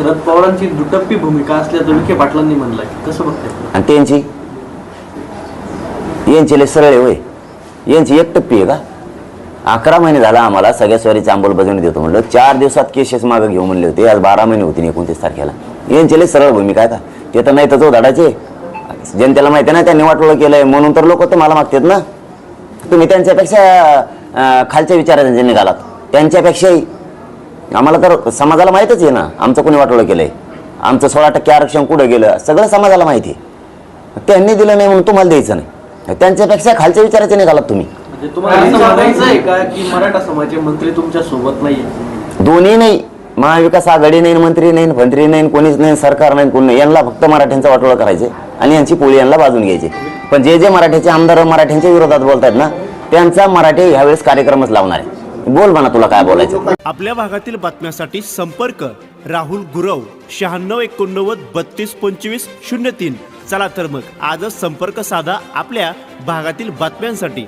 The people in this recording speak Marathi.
शरद पवारांची दुटप्पी भूमिका असल्याचं विखे पाटलांनी म्हणलंय कसं बघताय? आणि त्यांची? यांची लय सरळ आहे होय. यांची एक टप्पी आहे का? अकरा महिने झाला आम्हाला सगळ्या स्वारीची अंमलबजावणी देतो म्हणलं. चार दिवसात केसेस मागं घेऊ म्हणले होते आज बारा महिने होती एकोणतीस तारखेला. यांची लय सरळ भूमिका आहे का? ते तर नाही तर जो धडाचे जनतेला माहिती नाही ना त्यांनी वाटोळं केलंय म्हणून तर लोक तर मला मागतात ना. तुम्ही त्यांच्यापेक्षा अं, खालच्या विचारांचे निघालात. त्यांच्यापेक्षाही आम्हाला तर समाजाला माहीतच आहे ना. आमचं कोणी वाटोळं केलंय? आमचं सोळा टक्के आरक्षण कुठं गेलं? सगळं समाजाला माहिती आहे. त्यांनी दिलं नाही म्हणून तुम्हाला द्यायचं नाही. त्यांच्यापेक्षा खालच्या विचाराचे निघालात तुम्ही. म्हणजे तुम्हाला असं म्हणायचं आहे का की मराठा समाजाचे मंत्री तुमच्यासोबत नाहीये दोन्ही नाही. महाविकास आघाडी नाही मंत्री नाही मंत्री नाही कोणीच नाही सरकार नाही कोणी नाही. यांना फक्त मराठ्यांचा वाटोळा करायचे आणि यांची पोळी यांना बाजून घ्यायचे. पण जे जे मराठ्याचे आमदार मराठ्यांच्या विरोधात बोलतात ना त्यांचा मराठी ह्यावेळेस कार्यक्रमच लावणार आहे. बोल म्हणा तुला काय बोलायचं? आपल्या भागातील बातम्यांसाठी संपर्क राहुल गुरव शहाण्णव एकोणनव्वद बत्तीस पंचवीस शून्य तीन. चला तर मग आजच संपर्क साधा आपल्या भागातील बातम्यांसाठी.